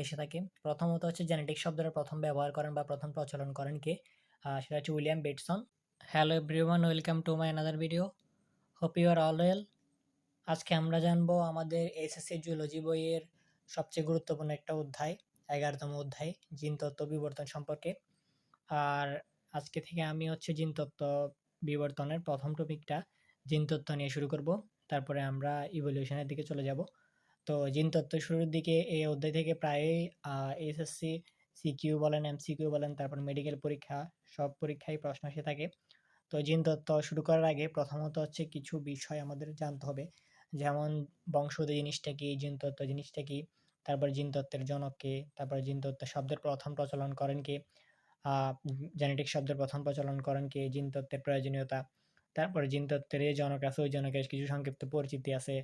এসে থাকে প্রথমত হচ্ছে জেনেটিক শব্দটা প্রথম ব্যবহার করেন বা প্রথম প্রচলন করেন কে? সেটা হচ্ছে William Bateson. Hello everyone welcome to my another video hope you are all well আজকে আমরা জানব আমাদের এসএসসি জুলজি বইয়ের সবচেয়ে গুরুত্বপূর্ণ একটা অধ্যায়, এগারোতম অধ্যায় জিনতত্ত্ব বিবর্তন সম্পর্কে। আর আজকে থেকে আমি হচ্ছে জিনতত্ত্ব বিবর্তনের প্রথম টপিকটা জিনতত্ত্ব নিয়ে শুরু করব। তারপরে আমরা ইভলিউশনের দিকে চলে যাব। তো জিন তত্ত্ব শুরুর দিকে এই অধ্যায় থেকে প্রায়ই এসএসসি সিকিউ বলেন এমসিকিউ বলেন, তারপর মেডিকেল পরীক্ষা, সব পরীক্ষায় প্রশ্ন এসে থাকে। তো জিন তত্ত্ব শুরু করার আগে প্রথমত হচ্ছে কিছু বিষয় আমাদের জানতে হবে। যেমন বংশগতি জিনিসটা কি, জিন তত্ত্ব জিনিসটা কি, তারপর জিনতত্ত্বের জনক কে, তারপর জিনতত্ত্ব শব্দের প্রথম প্রচলন করেন কে জেনেটিক শব্দের প্রথম প্রচলন করেন কে, জিন তত্ত্বের প্রয়োজনীয়তা, তারপরে জিনতত্ত্বের যে জনক আছে, ওই জনকের কিছু সংক্ষিপ্ত পরিচিতি আছে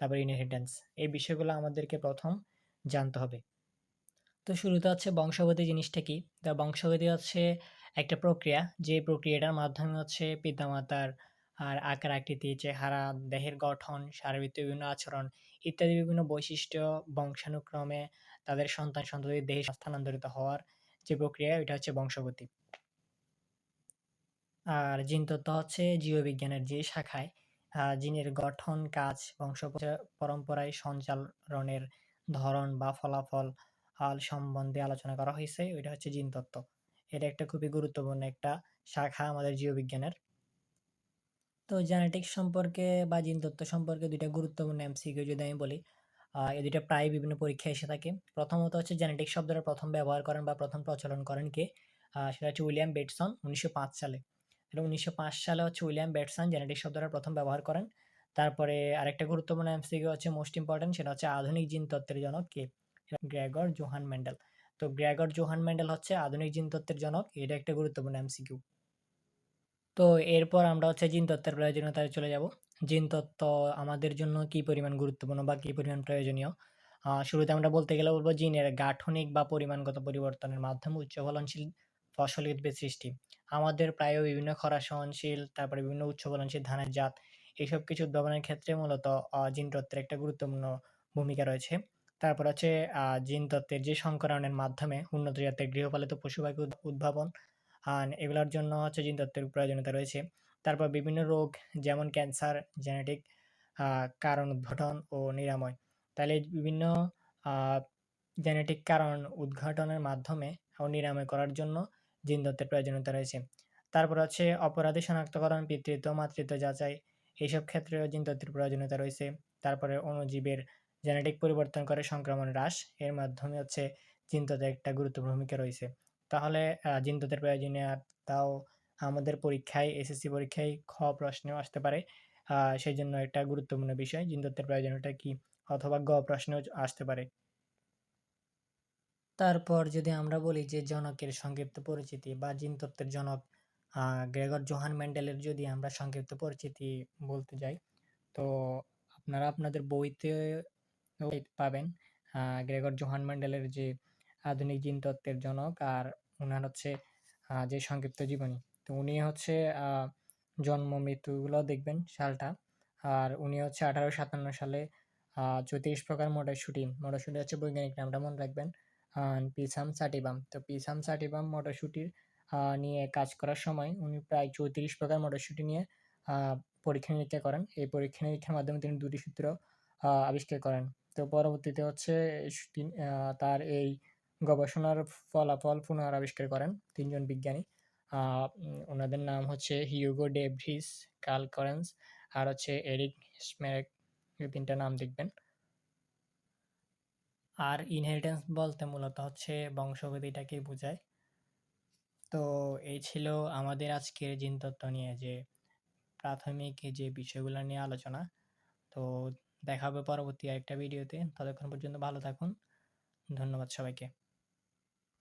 তারপর ইনহেরিটেন্স এই বিষয়গুলো আমাদেরকে প্রথম জানতে হবে। তো শুরুতে হচ্ছে বংশগতি জিনিসটা কি? তা বংশগতি হচ্ছে একটা প্রক্রিয়া, যে প্রক্রিয়াটার মাধ্যমে হচ্ছে পিতামাতার আর আকার, আকৃতি, চেহারা, দেহের গঠন শারীরবৃত্তীয় বিভিন্ন আচরণ ইত্যাদি বিভিন্ন বৈশিষ্ট্য বংশানুক্রমে তাদের সন্তান সন্ততির দেহে স্থানান্তরিত হওয়ার যে প্রক্রিয়া, এটা হচ্ছে বংশগতি আর জিনতত্ত্ব হচ্ছে জীববিজ্ঞানের যে শাখায় জিনের গঠন, কাজ বংশ পরম্পরায় সঞ্চালনের ধরন বা ফলাফল সম্বন্ধে আলোচনা করা হয়েছে। ওইটা হচ্ছে জিনতত্ত্ব এটা একটা খুবই গুরুত্বপূর্ণ একটা শাখা আমাদের জীববিজ্ঞানের। তো জেনেটিক সম্পর্কে বা জিনতত্ত্ব সম্পর্কে দুইটা গুরুত্বপূর্ণ এমসিকিউ যদি আমি বলি এই দুইটা প্রায় বিভিন্ন পরীক্ষায় এসে থাকে। প্রথমত হচ্ছে জেনেটিক শব্দটা প্রথম ব্যবহার করেন বা প্রথম প্রচলন করেন কে? সেটা হচ্ছে উইলিয়াম বেটসন উনিশশো পাঁচ সালে। এটা উনিশশো পাঁচ সালে হচ্ছে উইলিয়াম বেটসন জেনেটিক শব্দটা প্রথম ব্যবহার করেন। তারপরে আরেকটা গুরুত্বপূর্ণ এমসিকিউ হচ্ছে মোস্ট ইম্পর্টেন্ট সেটা হচ্ছে আধুনিক জিনতত্ত্বের জনক কে? গ্রেগর জোহান মেন্ডেল তো গ্রেগর জোহান মেন্ডেল হচ্ছে আধুনিক জিনতত্ত্বের জনক, এটা একটা গুরুত্বপূর্ণ এমসিকিউ তো এরপর আমরা হচ্ছে জিনতত্ত্বের প্রয়োজনীয়তায় চলে যাব। জিনতত্ত্ব আমাদের জন্য কি পরিমাণ গুরুত্বপূর্ণ বা কি পরিমাণ প্রয়োজনীয়? শুরুতে আমরা বলতে গেলে বলব জিনের গাঠনিক বা পরিমাণগত পরিবর্তনের মাধ্যমে উচ্চ ফলনশীল ফসল উদ্ভিদ সৃষ্টি। আমাদের প্রায় বিভিন্ন খরা সহনশীল তারপরে বিভিন্ন উচ্চ ফলনশীল ধানের জাত এইসব কিছু উদ্ভাবনের ক্ষেত্রে মূলত জিনতত্ত্বের একটা গুরুত্বপূর্ণ ভূমিকা রয়েছে। তারপর আহ, জিনতত্ত্বের যে সংকরণের মাধ্যমে উন্নত জাতের গৃহপালিত পশু পাখি উদ্ভাবন এগুলোর জন্য হচ্ছে জিনতত্ত্বের প্রয়োজনীয়তা রয়েছে। তারপর বিভিন্ন রোগ যেমন ক্যান্সার জেনেটিক কারণ উদ্ঘাটন ও নিরাময়। তাহলে বিভিন্ন জেনেটিক কারণ উদ্ঘাটনের মাধ্যমে ও নিরাময় করার জন্য জিনতত্ত্বের প্রয়োজনীয়তা রয়েছে। তারপর হচ্ছে অপরাধী শনাক্তকরণ পিতৃত্ব, মাতৃত্ব যাচাই, এইসব ক্ষেত্রেও জিন জিনতত্ত্বের প্রয়োজনীয়তা রয়েছে। তারপরে অণুজীবের জেনেটিক পরিবর্তন করে সংক্রমণ হ্রাস, এর মাধ্যমে হচ্ছে জিনতত্ত্বের একটা গুরুত্বপূর্ণ ভূমিকা রয়েছে। তাহলে জিনতত্ত্বের প্রয়োজনীয়তাও আমাদের পরীক্ষায়, এসএসসি পরীক্ষায় খ প্রশ্নেও আসতে পারে। সেই জন্য একটা গুরুত্বপূর্ণ বিষয় জিনতত্ত্বের প্রয়োজনীয়তা কি? অথবা গ প্রশ্নেও আসতে পারে। তারপর যদি আমরা বলি যে জনকের সংক্ষিপ্ত পরিচিতি বা জিনতত্ত্বের জনক গ্রেগর জোহান মেন্ডেলের যদি আমরা সংক্ষিপ্ত পরিচিতি বলতে যাই, তো আপনারা আপনাদের বইতে পাবেন গ্রেগর জোহান মেন্ডেলের যে আধুনিক জিনতত্ত্বের জনক আর ওনার হচ্ছে যে সংক্ষিপ্ত জীবনী। তো উনি হচ্ছে জন্ম মৃত্যুগুলো দেখবেন সালটা। আর উনি হচ্ছে আঠারোশো সাতান্ন সালে চৌত্রিশ প্রকার মটরশুটি মটরশুটি হচ্ছে বৈজ্ঞানিক নামটা মনে রাখবেন। পিসাম সাটিবাম। তো পিসাম সাটিবাম মটরশুটির নিয়ে কাজ করার সময় উনি প্রায় চৌত্রিশ প্রকার মটরশুটি নিয়ে পরীক্ষা নিরীক্ষা করেন। এই পরীক্ষা নিরীক্ষার মাধ্যমে তিনি দুটি সূত্র আবিষ্কার করেন। তো পরবর্তীতে হচ্ছে তার এই গবেষণার ফলাফল পুনরাবিষ্কার করেন তিনজন বিজ্ঞানী। ওনাদের নাম হচ্ছে Hugo de Vries Carl Correns আর হচ্ছে এরিক স্মেরেক। এই তিনটা নাম দেখবেন। আর ইনহেরিটেন্স বলতে মূলত হচ্ছে বংশগতিটাকে বোঝায়। তো এই ছিল আমাদের আজকের জিনতত্ত্ব নিয়ে যে প্রাথমিক যে বিষয়গুলো নিয়ে আলোচনা। তো দেখা হবে পরবর্তী আরেকটা ভিডিওতে। ততক্ষণ পর্যন্ত ভালো থাকুন। ধন্যবাদ সবাইকে।